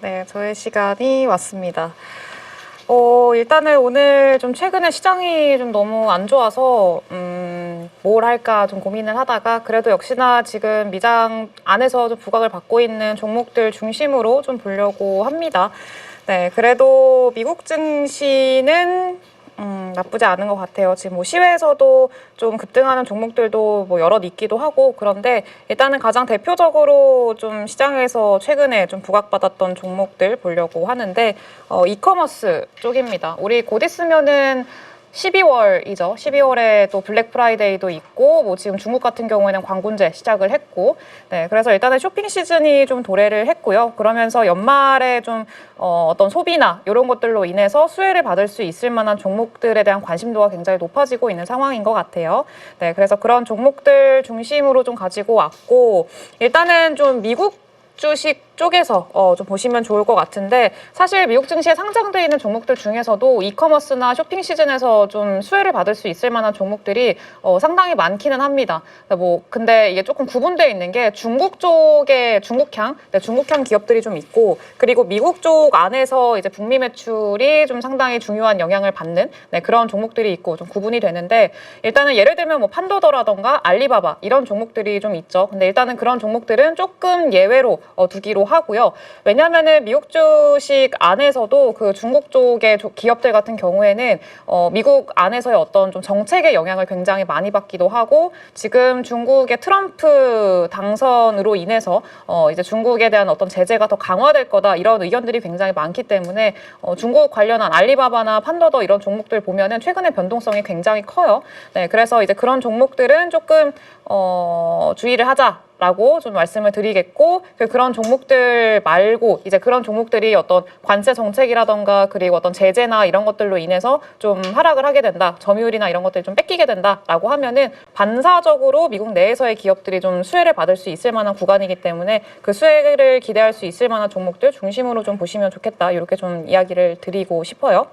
네, 저의 시간이 왔습니다. 어, 일단은 오늘 좀 최근에 시장이 좀 너무 안 좋아서, 음, 뭘 할까 좀 고민을 하다가, 그래도 역시나 지금 미장 안에서 좀 부각을 받고 있는 종목들 중심으로 좀 보려고 합니다. 네, 그래도 미국 증시는 음, 나쁘지 않은 것 같아요. 지금 뭐 시외에서도 좀 급등하는 종목들도 뭐 여럿 있기도 하고 그런데 일단은 가장 대표적으로 좀 시장에서 최근에 좀 부각받았던 종목들 보려고 하는데 어, 이커머스 쪽입니다. 우리 곧 있으면은 12월이죠. 12월에 또 블랙 프라이데이도 있고, 뭐 지금 중국 같은 경우에는 광군제 시작을 했고, 네, 그래서 일단은 쇼핑 시즌이 좀 도래를 했고요. 그러면서 연말에 좀 어, 어떤 소비나 이런 것들로 인해서 수혜를 받을 수 있을 만한 종목들에 대한 관심도가 굉장히 높아지고 있는 상황인 것 같아요. 네, 그래서 그런 종목들 중심으로 좀 가지고 왔고, 일단은 좀 미국 주식 쪽에서 어, 좀 보시면 좋을 것 같은데 사실 미국 증시에 상장되어 있는 종목들 중에서도 이커머스나 쇼핑 시즌에서 좀 수혜를 받을 수 있을 만한 종목들이 어, 상당히 많기는 합니다. 근데 뭐 근데 이게 조금 구분되어 있는 게 중국 쪽에 중국향, 네, 중국향 기업들이 좀 있고 그리고 미국 쪽 안에서 이제 북미 매출이 좀 상당히 중요한 영향을 받는 네, 그런 종목들이 있고 좀 구분이 되는데 일단은 예를 들면 뭐 판도더라던가 알리바바 이런 종목들이 좀 있죠. 근데 일단은 그런 종목들은 조금 예외로 어, 두기로 하고요. 왜냐하면은 미국 주식 안에서도 그 중국 쪽의 조- 기업들 같은 경우에는 어, 미국 안에서의 어떤 좀 정책의 영향을 굉장히 많이 받기도 하고 지금 중국의 트럼프 당선으로 인해서 어, 이제 중국에 대한 어떤 제재가 더 강화될 거다 이런 의견들이 굉장히 많기 때문에 어, 중국 관련한 알리바바나 판더더 이런 종목들 보면은 최근에 변동성이 굉장히 커요. 네, 그래서 이제 그런 종목들은 조금 어, 주의를 하자. 라고 좀 말씀을 드리겠고 그 그런 종목들 말고 이제 그런 종목들이 어떤 관세 정책이라던가 그리고 어떤 제재나 이런 것들로 인해서 좀 하락을 하게 된다 점유율이나 이런 것들이 좀 뺏기게 된다라고 하면은 반사적으로 미국 내에서의 기업들이 좀 수혜를 받을 수 있을 만한 구간이기 때문에 그 수혜를 기대할 수 있을 만한 종목들 중심으로 좀 보시면 좋겠다 이렇게 좀 이야기를 드리고 싶어요.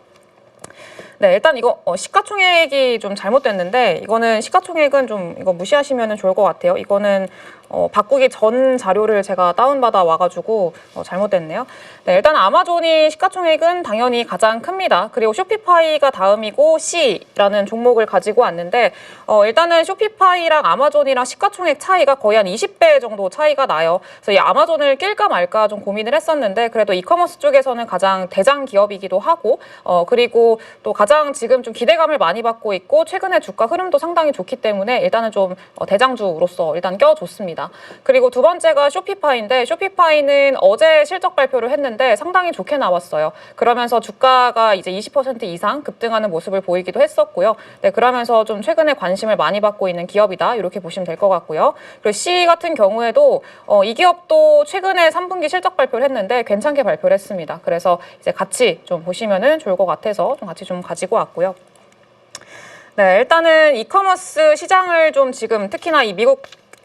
네, 일단 이거 어, 시가총액이 좀 잘못됐는데 이거는 시가총액은 좀 이거 무시하시면 좋을 것 같아요. 이거는 어, 바꾸기 전 자료를 제가 다운받아 와가지고 어, 잘못됐네요. 네, 일단 아마존이 시가총액은 당연히 가장 큽니다. 그리고 쇼피파이가 다음이고 C라는 종목을 가지고 왔는데 어, 일단은 쇼피파이랑 아마존이랑 시가총액 차이가 거의 한 20배 정도 차이가 나요. 그래서 이 아마존을 낄까 말까 좀 고민을 했었는데 그래도 이커머스 쪽에서는 가장 대장 기업이기도 하고 어, 그리고 또 가장 지금 좀 기대감을 많이 받고 있고 최근에 주가 흐름도 상당히 좋기 때문에 일단은 좀 어, 대장주로서 일단 껴줬습니다. 그리고 두 번째가 쇼피파이인데 쇼피파이는 어제 실적 발표를 했는데 상당히 좋게 나왔어요. 그러면서 주가가 이제 20% 이상 급등하는 모습을 보이기도 했었고요. 네, 그러면서 좀 최근에 관심을 많이 받고 있는 기업이다. 이렇게 보시면 될 것 같고요. 그리고 C 같은 경우에도 어, 이 기업도 최근에 3분기 실적 발표를 했는데 괜찮게 발표를 했습니다. 그래서 이제 같이 좀 보시면은 좋을 것 같아서 좀 같이 좀 가지고 왔고요. 네, 일단은 이커머스 시장을 좀 지금 특히나 이 미국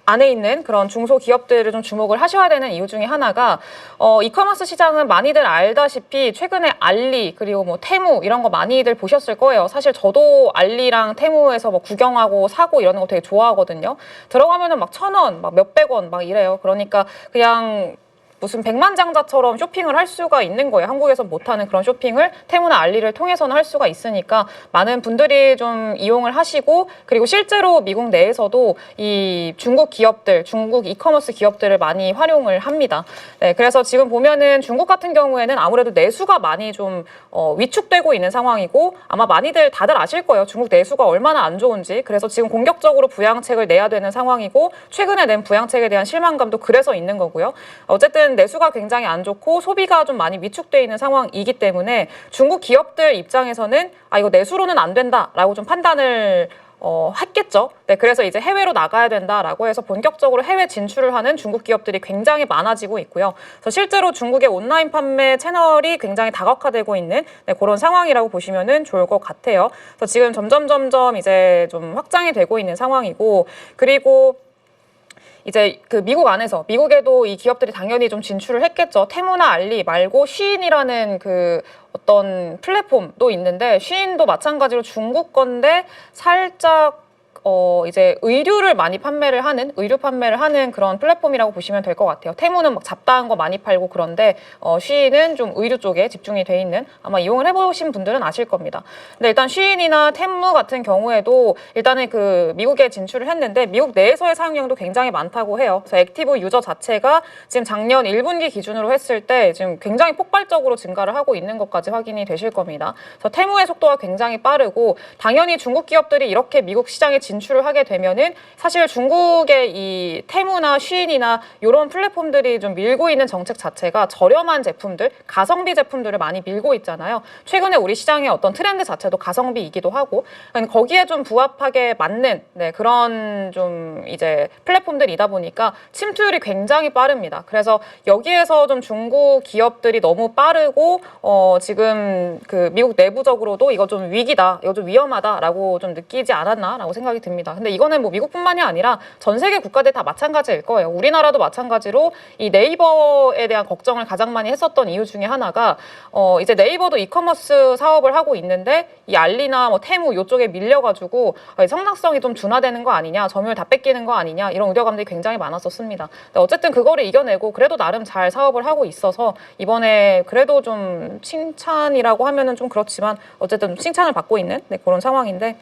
안에 있는 그런 중소기업들을 좀 주목을 하셔야 되는 이유 중에 하나가 어, 이커머스 시장은 많이들 알다시피 최근에 알리 그리고 뭐 테무 이런 거 많이들 보셨을 거예요. 사실 저도 알리랑 테무에서 뭐 구경하고 사고 이러는 거 되게 좋아하거든요. 들어가면은 막 천 원, 막 몇백 원 막 이래요. 그러니까 그냥 무슨 백만장자처럼 쇼핑을 할 수가 있는 거예요. 한국에서 못하는 그런 쇼핑을 테무나 알리를 통해서는 할 수가 있으니까 많은 분들이 좀 이용을 하시고 그리고 실제로 미국 내에서도 이 중국 기업들, 중국 이커머스 기업들을 많이 활용을 합니다. 네, 그래서 지금 보면은 중국 같은 경우에는 아무래도 내수가 많이 좀 어, 위축되고 있는 상황이고 아마 많이들 다들 아실 거예요. 중국 내수가 얼마나 안 좋은지. 그래서 지금 공격적으로 부양책을 내야 되는 상황이고 최근에 낸 부양책에 대한 실망감도 그래서 있는 거고요. 어쨌든 내수가 굉장히 안 좋고 소비가 좀 많이 위축돼 있는 상황이기 때문에 중국 기업들 입장에서는 아 이거 내수로는 안 된다라고 좀 판단을 어, 했겠죠. 네, 그래서 이제 해외로 나가야 된다라고 해서 본격적으로 해외 진출을 하는 중국 기업들이 굉장히 많아지고 있고요. 그래서 실제로 중국의 온라인 판매 채널이 굉장히 다각화되고 있는 네, 그런 상황이라고 보시면은 좋을 것 같아요. 그래서 지금 점점 점점 이제 좀 확장이 되고 있는 상황이고 그리고 이제 그 미국 안에서 미국에도 이 기업들이 당연히 좀 진출을 했겠죠. 테무나 알리 말고 쉬인이라는 그 어떤 플랫폼도 있는데 쉬인도 마찬가지로 중국 건데 살짝 어 이제 의류를 많이 판매를 하는 의류 판매를 하는 그런 플랫폼이라고 보시면 될 것 같아요. 테무는 막 잡다한 거 많이 팔고 그런데 어 쉬인은 좀 의류 쪽에 집중이 돼 있는 아마 이용을 해보신 분들은 아실 겁니다. 근데 일단 쉬인이나 텐무 같은 경우에도 일단은 그 미국에 진출을 했는데 미국 내에서의 사용량도 굉장히 많다고 해요. 그래서 액티브 유저 자체가 지금 작년 1분기 기준으로 했을 때 지금 굉장히 폭발적으로 증가를 하고 있는 것까지 확인이 되실 겁니다. 그래서 테무의 속도가 굉장히 빠르고 당연히 중국 기업들이 이렇게 미국 시장에 진 출을 하게 되면은 사실 중국의 이 테무나 쉬인이나 이런 플랫폼들이 좀 밀고 있는 정책 자체가 저렴한 제품들, 가성비 제품들을 많이 밀고 있잖아요. 최근에 우리 시장의 어떤 트렌드 자체도 가성비이기도 하고 그러니까 거기에 좀 부합하게 맞는 네, 그런 좀 이제 플랫폼들이다 보니까 침투율이 굉장히 빠릅니다. 그래서 여기에서 좀 중국 기업들이 너무 빠르고 어 지금 그 미국 내부적으로도 이거 좀 위기다, 이거 좀 위험하다라고 좀 느끼지 않았나라고 생각이 듭니다. 근데 이거는 뭐 미국뿐만이 아니라 전 세계 국가들 다 마찬가지일 거예요. 우리나라도 마찬가지로 이 네이버에 대한 걱정을 가장 많이 했었던 이유 중에 하나가 어 이제 네이버도 이커머스 사업을 하고 있는데 이 알리나 뭐 테무 요쪽에 밀려가지고 어, 성장성이 좀 둔화되는 거 아니냐, 점유율 다 뺏기는 거 아니냐 이런 우려감들이 굉장히 많았었습니다. 어쨌든 그거를 이겨내고 그래도 나름 잘 사업을 하고 있어서 이번에 그래도 좀 칭찬이라고 하면은 좀 그렇지만 어쨌든 좀 칭찬을 받고 있는 네, 그런 상황인데.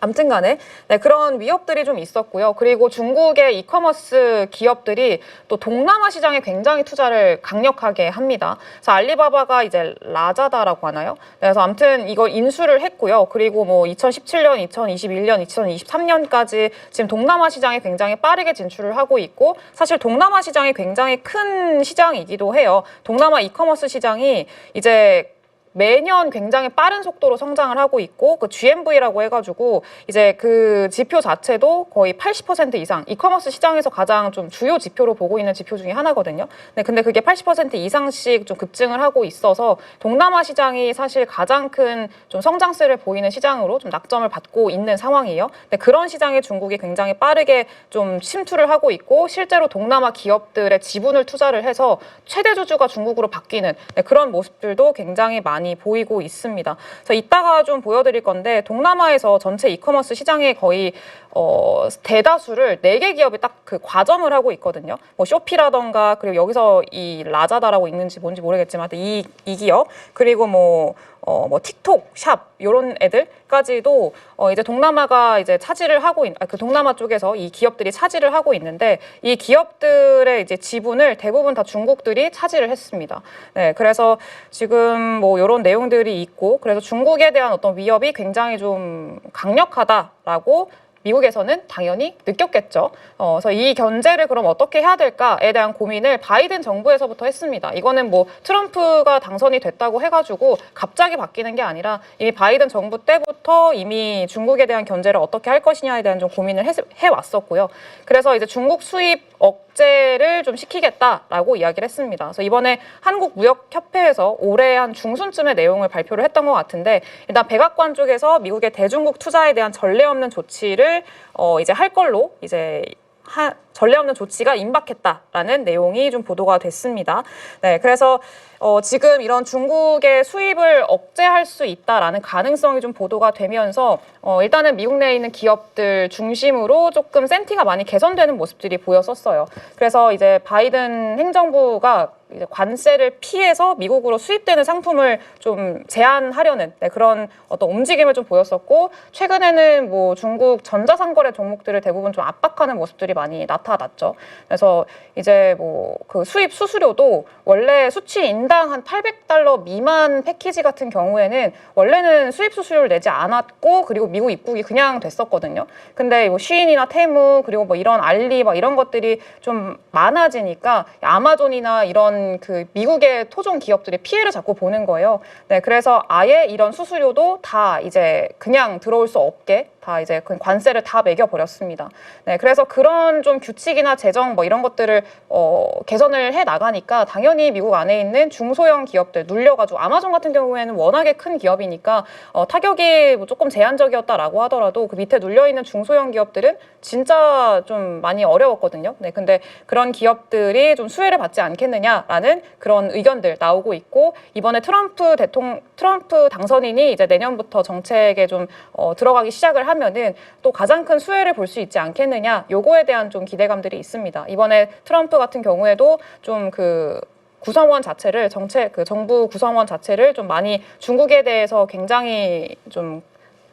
아무튼 간에 네, 그런 위협들이 좀 있었고요. 그리고 중국의 이커머스 기업들이 또 동남아 시장에 굉장히 투자를 강력하게 합니다. 그래서 알리바바가 이제 라자다라고 하나요? 네, 그래서 아무튼 이거 인수를 했고요. 그리고 뭐 2017년, 2021년, 2023년까지 지금 동남아 시장에 굉장히 빠르게 진출을 하고 있고 사실 동남아 시장이 굉장히 큰 시장이기도 해요. 동남아 이커머스 시장이 이제 매년 굉장히 빠른 속도로 성장을 하고 있고 그 GMV라고 해가지고 이제 그 지표 자체도 거의 80% 이상 이커머스 시장에서 가장 좀 주요 지표로 보고 있는 지표 중에 하나거든요. 네, 근데 그게 80% 이상씩 좀 급증을 하고 있어서 동남아 시장이 사실 가장 큰 좀 성장세를 보이는 시장으로 좀 낙점을 받고 있는 상황이에요. 네, 그런 시장에 중국이 굉장히 빠르게 좀 침투를 하고 있고 실제로 동남아 기업들의 지분을 투자를 해서 최대 주주가 중국으로 바뀌는 네, 그런 모습들도 굉장히 많이 보이고 있습니다. 그래서 이따가 좀 보여드릴 건데 동남아에서 전체 이커머스 시장의 거의 어, 대다수를 네 개 기업이 딱 그 과점을 하고 있거든요. 뭐 쇼피라던가 그리고 여기서 이 라자다라고 읽는지 뭔지 모르겠지만 이, 이 기업 그리고 뭐 어, 뭐 틱톡, 샵 요런 애들까지도 어, 이제 동남아가 이제 차지를 하고 있, 아, 그 동남아 쪽에서 이 기업들이 차지를 하고 있는데 이 기업들의 이제 지분을 대부분 다 중국들이 차지를 했습니다. 네, 그래서 지금 뭐 요런 내용들이 있고 그래서 중국에 대한 어떤 위협이 굉장히 좀 강력하다라고 미국에서는 당연히 느꼈겠죠. 어, 그래서 이 견제를 그럼 어떻게 해야 될까에 대한 고민을 바이든 정부에서부터 했습니다. 이거는 뭐 트럼프가 당선이 됐다고 해가지고 갑자기 바뀌는 게 아니라 이미 바이든 정부 때부터 이미 중국에 대한 견제를 어떻게 할 것이냐에 대한 좀 고민을 해, 해왔었고요. 그래서 이제 중국 수입 억제를 좀 시키겠다라고 이야기를 했습니다. 그래서 이번에 한국무역협회에서 올해 한 중순쯤에 내용을 발표를 했던 것 같은데 일단 백악관 쪽에서 미국의 대중국 투자에 대한 전례 없는 조치를 어 이제 할 걸로 이제 하, 전례 없는 조치가 임박했다라는 내용이 좀 보도가 됐습니다. 네, 그래서 어, 지금 이런 중국의 수입을 억제할 수 있다라는 가능성이 좀 보도가 되면서 어, 일단은 미국 내에 있는 기업들 중심으로 조금 센티가 많이 개선되는 모습들이 보였었어요. 그래서 이제 바이든 행정부가 이제 관세를 피해서 미국으로 수입되는 상품을 좀 제한하려는 네, 그런 어떤 움직임을 좀 보였었고 최근에는 뭐 중국 전자상거래 종목들을 대부분 좀 압박하는 모습들이 많이 나타났죠. 그래서 이제 뭐 그 수입 수수료도 원래 수치 인당 한 800달러 미만 패키지 같은 경우에는 원래는 수입 수수료를 내지 않았고 그리고 미국 입국이 그냥 됐었거든요. 근데 뭐 쉬인이나 테무 그리고 뭐 이런 알리 막 이런 것들이 좀 많아지니까 아마존이나 이런 그 미국의 토종 기업들이 피해를 자꾸 보는 거예요. 네, 그래서 아예 이런 수수료도 다 이제 그냥 들어올 수 없게 다 이제 그 관세를 다 매겨 버렸습니다. 네, 그래서 그런 좀 규칙이나 재정 뭐 이런 것들을 어, 개선을 해 나가니까 당연히 미국 안에 있는 중소형 기업들 눌려가지고 아마존 같은 경우에는 워낙에 큰 기업이니까 어, 타격이 뭐 조금 제한적이었다라고 하더라도 그 밑에 눌려 있는 중소형 기업들은 진짜 좀 많이 어려웠거든요. 네, 근데 그런 기업들이 좀 수혜를 받지 않겠느냐라는 그런 의견들 나오고 있고 이번에 트럼프 대통령 트럼프 당선인이 이제 내년부터 정책에 좀 어, 들어가기 시작을 하는 하면은 또 가장 큰 수혜를 볼 수 있지 않겠느냐 요거에 대한 좀 기대감들이 있습니다. 이번에 트럼프 같은 경우에도 좀그 구성원 자체를 정책 그 정부 구성원 자체를 좀 많이 중국에 대해서 굉장히 좀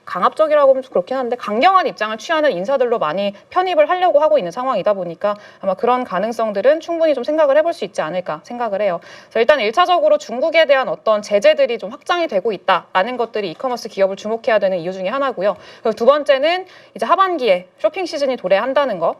강압적이라고 하면 좀 그렇긴 한데 강경한 입장을 취하는 인사들로 많이 편입을 하려고 하고 있는 상황이다 보니까 아마 그런 가능성들은 충분히 좀 생각을 해볼 수 있지 않을까 생각을 해요. 그래서 일단 일차적으로 중국에 대한 어떤 제재들이 좀 확장이 되고 있다라는 것들이 이커머스 기업을 주목해야 되는 이유 중에 하나고요. 그리고 두 번째는 이제 하반기에 쇼핑 시즌이 도래한다는 거.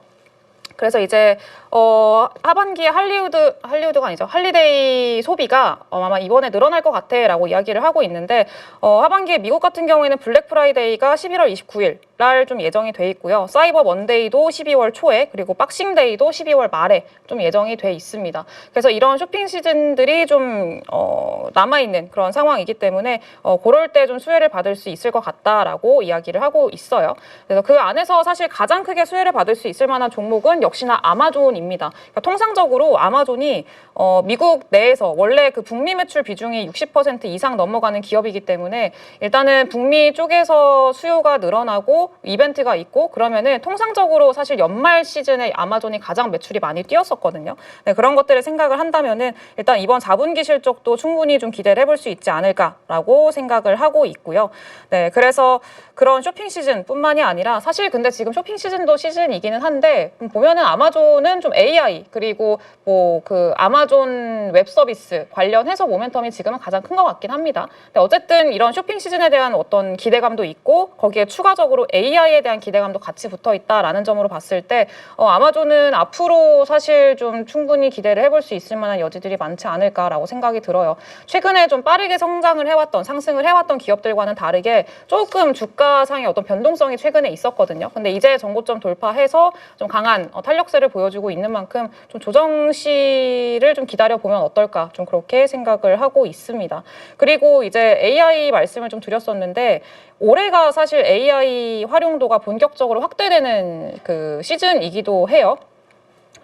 그래서 이제 어 하반기에 할리우드 할리우드가 아니죠 할리데이 소비가 어, 아마 이번에 늘어날 것 같아라고 이야기를 하고 있는데 어 하반기에 미국 같은 경우에는 블랙 프라이데이가 11월 29일 날 좀 예정이 돼 있고요 사이버 먼데이도 12월 초에 그리고 박싱데이도 12월 말에 좀 예정이 돼 있습니다. 그래서 이런 쇼핑 시즌들이 좀 어, 남아 있는 그런 상황이기 때문에 어, 그럴 때 좀 수혜를 받을 수 있을 것 같다라고 이야기를 하고 있어요. 그래서 그 안에서 사실 가장 크게 수혜를 받을 수 있을 만한 종목은 역시나 아마존입니다. 그러니까 통상적으로 아마존이 어, 미국 내에서 원래 그 북미 매출 비중이 60% 이상 넘어가는 기업이기 때문에 일단은 북미 쪽에서 수요가 늘어나고 이벤트가 있고 그러면은 통상적으로 사실 연말 시즌에 아마존이 가장 매출이 많이 뛰었었거든요. 네, 그런 것들을 생각을 한다면은 일단 이번 4분기 실적도 충분히 좀 기대를 해볼 수 있지 않을까라고 생각을 하고 있고요. 네, 그래서 그런 쇼핑 시즌뿐만이 아니라 사실 근데 지금 쇼핑 시즌도 시즌이기는 한데 음, 보면은 아마존은 좀 AI 그리고 뭐 그 아마존 웹 서비스 관련해서 모멘텀이 지금은 가장 큰 것 같긴 합니다. 근데 어쨌든 이런 쇼핑 시즌에 대한 어떤 기대감도 있고 거기에 추가적으로 AI에 대한 기대감도 같이 붙어 있다라는 점으로 봤을 때 어, 아마존은 앞으로 사실 좀 충분히 기대를 해볼 수 있을 만한 여지들이 많지 않을까라고 생각이 들어요. 최근에 좀 빠르게 성장을 해왔던 상승을 해왔던 기업들과는 다르게 조금 주가 상의 어떤 변동성이 최근에 있었거든요. 근데 이제 전고점 돌파해서 좀 강한 어, 탄력세를 보여주고 있는 만큼 좀 조정 시를 좀 기다려 보면 어떨까 좀 그렇게 생각을 하고 있습니다. 그리고 이제 AI 말씀을 좀 드렸었는데 올해가 사실 AI 활용도가 본격적으로 확대되는 그 시즌이기도 해요.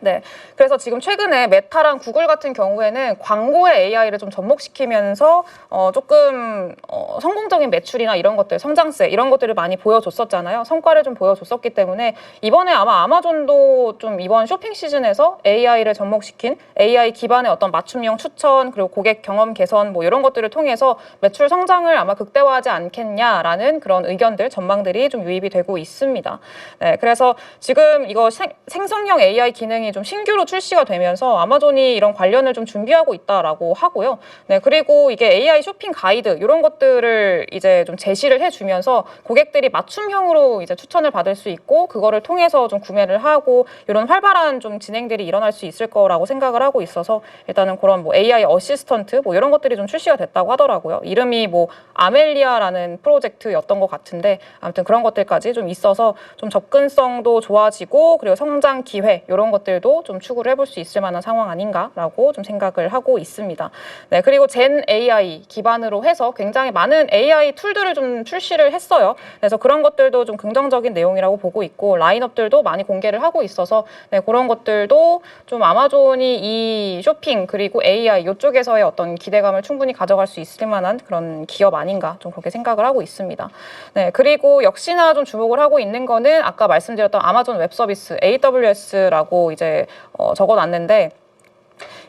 네. 그래서 지금 최근에 메타랑 구글 같은 경우에는 광고에 AI를 좀 접목시키면서 어 조금 어 성공적인 매출이나 이런 것들, 성장세 이런 것들을 많이 보여줬었잖아요. 성과를 좀 보여줬었기 때문에 이번에 아마 아마존도 좀 이번 쇼핑 시즌에서 AI를 접목시킨 AI 기반의 어떤 맞춤형 추천 그리고 고객 경험 개선 뭐 이런 것들을 통해서 매출 성장을 아마 극대화하지 않겠냐라는 그런 의견들, 전망들이 좀 유입이 되고 있습니다. 네. 그래서 지금 이거 생, 생성형 AI 기능이 좀 신규로 출시가 되면서 아마존이 이런 관련을 좀 준비하고 있다라고 하고요. 네, 그리고 이게 AI 쇼핑 가이드 이런 것들을 이제 좀 제시를 해주면서 고객들이 맞춤형으로 이제 추천을 받을 수 있고 그거를 통해서 좀 구매를 하고 이런 활발한 좀 진행들이 일어날 수 있을 거라고 생각을 하고 있어서 일단은 그런 뭐 AI 어시스턴트 뭐 이런 것들이 좀 출시가 됐다고 하더라고요. 이름이 뭐 아멜리아라는 프로젝트였던 것 같은데 아무튼 그런 것들까지 좀 있어서 좀 접근성도 좋아지고 그리고 성장 기회 이런 것들 도 좀 추구를 해볼 수 있을 만한 상황 아닌가라고 좀 생각을 하고 있습니다. 네, 그리고 젠 AI 기반으로 해서 굉장히 많은 AI 툴들을 좀 출시를 했어요. 그래서 그런 것들도 좀 긍정적인 내용이라고 보고 있고 라인업들도 많이 공개를 하고 있어서 네, 그런 것들도 좀 아마존이 이 쇼핑 그리고 AI 이쪽에서의 어떤 기대감을 충분히 가져갈 수 있을 만한 그런 기업 아닌가 좀 그렇게 생각을 하고 있습니다. 네, 그리고 역시나 좀 주목을 하고 있는 거는 아까 말씀드렸던 아마존 웹 서비스 AWS라고 이제 어, 적어놨는데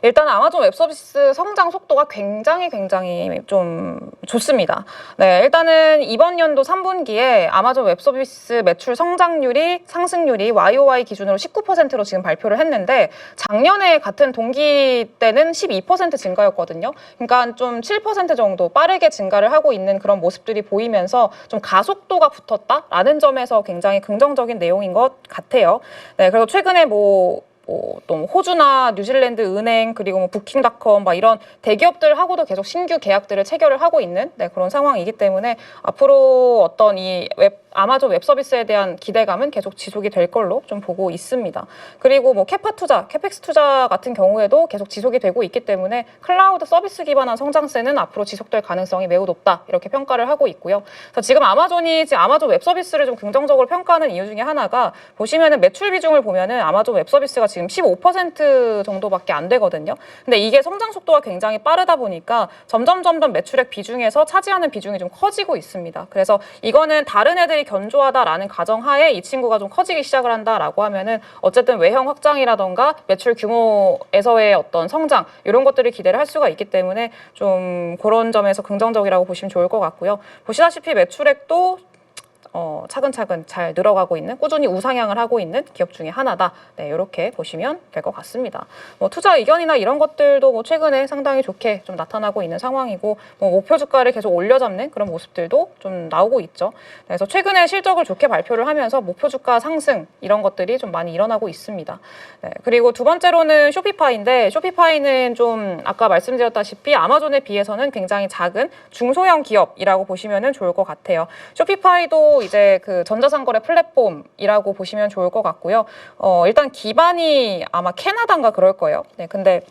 일단 아마존 웹 서비스 성장 속도가 굉장히 굉장히 좀 좋습니다. 네, 일단은 이번 연도 3분기에 아마존 웹 서비스 매출 성장률이 상승률이 YOY 기준으로 19%로 지금 발표를 했는데 작년에 같은 동기 때는 12% 증가였거든요. 그러니까 좀 7% 정도 빠르게 증가를 하고 있는 그런 모습들이 보이면서 좀 가속도가 붙었다라는 점에서 굉장히 긍정적인 내용인 것 같아요. 네, 그리고 최근에 뭐 뭐또 호주나 뉴질랜드 은행 그리고 뭐 부킹닷컴 막 이런 대기업들하고도 계속 신규 계약들을 체결을 하고 있는 네, 그런 상황이기 때문에 앞으로 어떤 이 웹 아마존 웹 서비스에 대한 기대감은 계속 지속이 될 걸로 좀 보고 있습니다. 그리고 뭐 캐파 투자, 캐펙스 투자 같은 경우에도 계속 지속이 되고 있기 때문에 클라우드 서비스 기반한 성장세는 앞으로 지속될 가능성이 매우 높다 이렇게 평가를 하고 있고요. 그래서 지금 아마존이 지금 아마존 웹 서비스를 좀 긍정적으로 평가하는 이유 중에 하나가 보시면은 매출 비중을 보면은 아마존 웹 서비스가 지금 지금 15% 정도밖에 안 되거든요. 근데 이게 성장 속도가 굉장히 빠르다 보니까 점점 점점 매출액 비중에서 차지하는 비중이 좀 커지고 있습니다. 그래서 이거는 다른 애들이 견조하다라는 가정하에 이 친구가 좀 커지기 시작을 한다라고 하면은 어쨌든 외형 확장이라던가 매출 규모에서의 어떤 성장 이런 것들을 기대를 할 수가 있기 때문에 좀 그런 점에서 긍정적이라고 보시면 좋을 것 같고요. 보시다시피 매출액도 어, 차근차근 잘 늘어가고 있는 꾸준히 우상향을 하고 있는 기업 중에 하나다. 네, 이렇게 보시면 될 것 같습니다. 뭐 투자 의견이나 이런 것들도 뭐 최근에 상당히 좋게 좀 나타나고 있는 상황이고 뭐 목표 주가를 계속 올려잡는 그런 모습들도 좀 나오고 있죠. 그래서 최근에 실적을 좋게 발표를 하면서 목표 주가 상승 이런 것들이 좀 많이 일어나고 있습니다. 네, 그리고 두 번째로는 쇼피파이인데 쇼피파이는 좀 아까 말씀드렸다시피 아마존에 비해서는 굉장히 작은 중소형 기업이라고 보시면 좋을 것 같아요. 쇼피파이도 이제 그 전자상거래 플랫폼이라고 보시면 좋을 것 같고요. 어, 일단 기반이 아마 캐나다인가 그럴 거예요. 네, 근데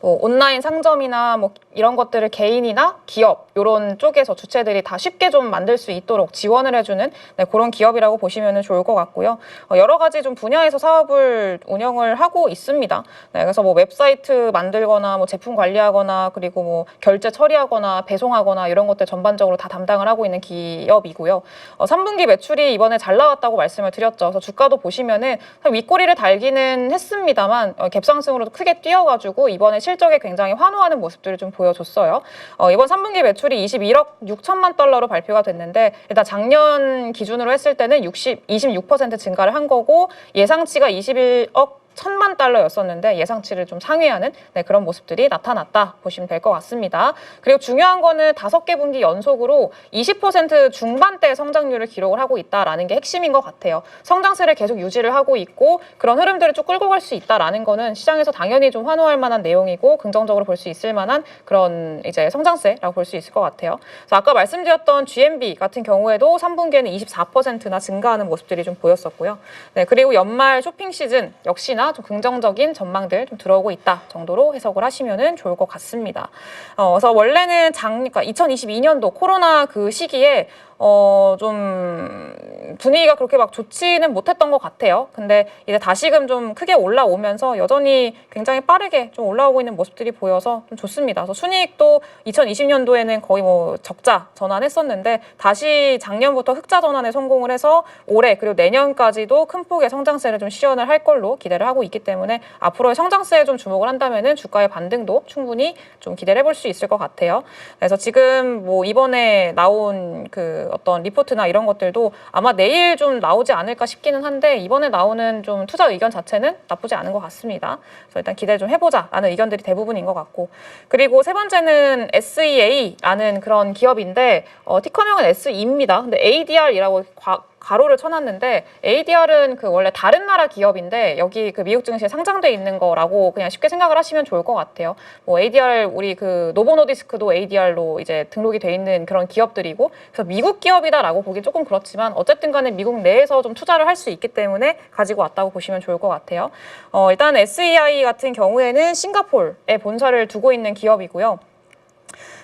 뭐 온라인 상점이나 뭐 이런 것들을 개인이나 기업 이런 쪽에서 주체들이 다 쉽게 좀 만들 수 있도록 지원을 해주는 네, 그런 기업이라고 보시면 좋을 것 같고요. 어, 여러 가지 좀 분야에서 사업을 운영을 하고 있습니다. 네, 그래서 뭐 웹사이트 만들거나 뭐 제품 관리하거나 그리고 뭐 결제 처리하거나 배송하거나 이런 것들 전반적으로 다 담당을 하고 있는 기업이고요. 어, 3분기 매출이 이번에 잘 나왔다고 말씀을 드렸죠. 그래서 주가도 보시면은 윗꼬리를 달기는 했습니다만 어, 갭상승으로도 크게 뛰어가지고 이번에 실 적에 굉장히 환호하는 모습들을 좀 보여줬어요. 어, 이번 3분기 매출이 21억 6천만 달러로 발표가 됐는데 일단 작년 기준으로 했을 때는 60, 26% 증가를 한 거고 예상치가 21억 천만 달러였었는데 예상치를 좀 상회하는 네, 그런 모습들이 나타났다 보시면 될 것 같습니다. 그리고 중요한 거는 다섯 개 분기 연속으로 20% 중반대 성장률을 기록을 하고 있다라는 게 핵심인 것 같아요. 성장세를 계속 유지를 하고 있고 그런 흐름들을 쭉 끌고 갈 수 있다라는 거는 시장에서 당연히 좀 환호할 만한 내용이고 긍정적으로 볼 수 있을 만한 그런 이제 성장세라고 볼 수 있을 것 같아요. 그래서 아까 말씀드렸던 GMB 같은 경우에도 3분기에는 24%나 증가하는 모습들이 좀 보였었고요. 네, 그리고 연말 쇼핑 시즌 역시나 좀 긍정적인 전망들 좀 들어오고 있다 정도로 해석을 하시면 좋을 것 같습니다. 어, 그래서 원래는 장, 그러니까 2022년도 코로나 그 시기에 어, 좀 분위기가 그렇게 막 좋지는 못했던 것 같아요. 근데 이제 다시금 좀 크게 올라오면서 여전히 굉장히 빠르게 좀 올라오고 있는 모습들이 보여서 좀 좋습니다. 그래서 순이익도 2020년도에는 거의 뭐 적자 전환했었는데 다시 작년부터 흑자 전환에 성공을 해서 올해 그리고 내년까지도 큰 폭의 성장세를 좀 시연을 할 걸로 기대를 하고 있기 때문에 앞으로의 성장세에 좀 주목을 한다면은 주가의 반등도 충분히 좀 기대를 해볼 수 있을 것 같아요. 그래서 지금 뭐 이번에 나온 그 어떤 리포트나 이런 것들도 아마 내일 좀 나오지 않을까 싶기는 한데 이번에 나오는 좀 투자 의견 자체는 나쁘지 않은 것 같습니다. 그래서 일단 기대 좀 해보자라는 의견들이 대부분인 것 같고 그리고 세 번째는 SEA라는 그런 기업인데 어, 티커명은 SE입니다. 근데 ADR이라고 과, 가로를 쳐놨는데 ADR은 그 원래 다른 나라 기업인데 여기 그 미국 증시에 상장돼 있는 거라고 그냥 쉽게 생각을 하시면 좋을 것 같아요. 뭐 ADR 우리 그 노보노디스크도 ADR로 이제 등록이 돼 있는 그런 기업들이고 그래서 미국 기업이다라고 보기 조금 그렇지만 어쨌든 간에 미국 내에서 좀 투자를 할 수 있기 때문에 가지고 왔다고 보시면 좋을 것 같아요. 어, 일단 SEI 같은 경우에는 싱가폴에 본사를 두고 있는 기업이고요.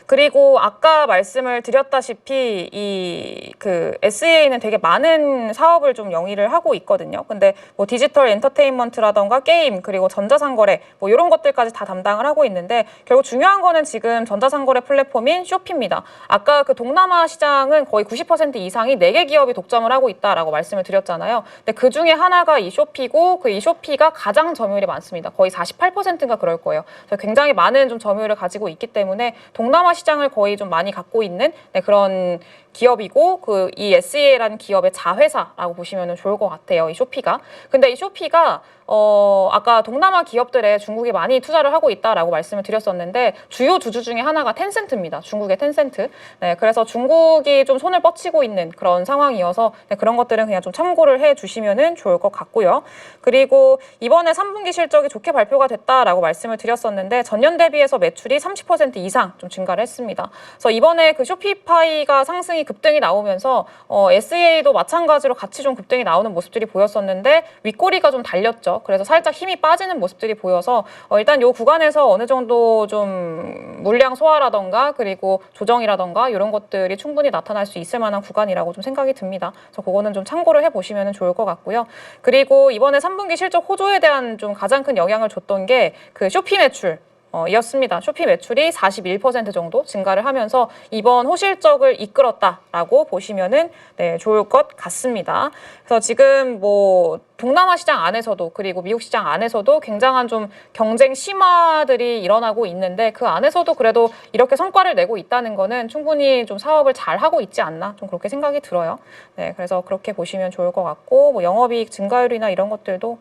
그리고 아까 말씀을 드렸다시피 이 그 SEA는 되게 많은 사업을 좀 영위를 하고 있거든요. 근데 뭐 디지털 엔터테인먼트라던가 게임 그리고 전자상거래 뭐 이런 것들까지 다 담당을 하고 있는데 결국 중요한 거는 지금 전자상거래 플랫폼인 쇼피입니다. 아까 그 동남아 시장은 거의 90% 이상이 4개 기업이 독점을 하고 있다라고 말씀을 드렸잖아요. 근데 그 중에 하나가 이 쇼피고 그 이 쇼피가 가장 점유율이 많습니다. 거의 48%인가 그럴 거예요. 굉장히 많은 좀 점유율을 가지고 있기 때문에 동남아 시장을 거의 좀 많이 갖고 있는 네, 그런 기업이고 그 이 SEA라는 기업의 자회사라고 보시면 좋을 것 같아요. 이 쇼피가. 근데 이 쇼피가 어 아까 동남아 기업들에 중국이 많이 투자를 하고 있다라고 말씀을 드렸었는데 주요 주주 중에 하나가 텐센트입니다. 중국의 텐센트. 네, 그래서 중국이 좀 손을 뻗치고 있는 그런 상황이어서 네, 그런 것들은 그냥 좀 참고를 해 주시면은 좋을 것 같고요. 그리고 이번에 3분기 실적이 좋게 발표가 됐다라고 말씀을 드렸었는데 전년 대비해서 매출이 30% 이상 좀 증가를 했습니다. 그래서 이번에 그 쇼피파이가 상승이 급등이 나오면서 어, SEA도 마찬가지로 같이 좀 급등이 나오는 모습들이 보였었는데 윗꼬리가 좀 달렸죠. 그래서 살짝 힘이 빠지는 모습들이 보여서 어, 일단 요 구간에서 어느 정도 좀 물량 소화라던가 그리고 조정이라던가 이런 것들이 충분히 나타날 수 있을 만한 구간이라고 좀 생각이 듭니다. 그래서 그거는 좀 참고를 해보시면 좋을 것 같고요. 그리고 이번에 3분기 실적 호조에 대한 좀 가장 큰 영향을 줬던 게 그 쇼피 매출 어, 이었습니다. 쇼피 매출이 41% 정도 증가를 하면서 이번 호실적을 이끌었다라고 보시면은 네, 좋을 것 같습니다. 그래서 지금 뭐 동남아 시장 안에서도 그리고 미국 시장 안에서도 굉장한 좀 경쟁 심화들이 일어나고 있는데 그 안에서도 그래도 이렇게 성과를 내고 있다는 거는 충분히 좀 사업을 잘 하고 있지 않나 좀 그렇게 생각이 들어요. 네, 그래서 그렇게 보시면 좋을 것 같고 뭐 영업이익 증가율이나 이런 것들도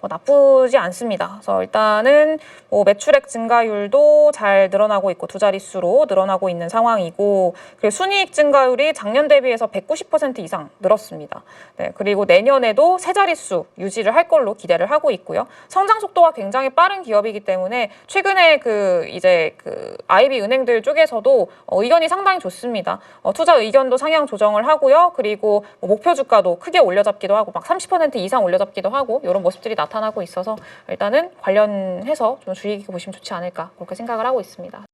뭐 나쁘지 않습니다. 그래서 일단은 뭐 매출액 증가율도 잘 늘어나고 있고 두 자릿수로 늘어나고 있는 상황이고 그리고 순이익 증가율이 작년 대비해서 190% 이상 늘었습니다. 네, 그리고 내년에도 세 자릿수 유지를 할 걸로 기대를 하고 있고요. 성장 속도가 굉장히 빠른 기업이기 때문에 최근에 그 이제 그 IB 은행들 쪽에서도 어, 의견이 상당히 좋습니다. 어, 투자 의견도 상향 조정을 하고요. 그리고 뭐 목표 주가도 크게 올려잡기도 하고 막 30% 이상 올려잡기도 하고 이런 모습들이 나타나고 있어서 일단은 관련해서 좀 주의 깊게 보시면 좋지 않을까 그렇게 생각을 하고 있습니다.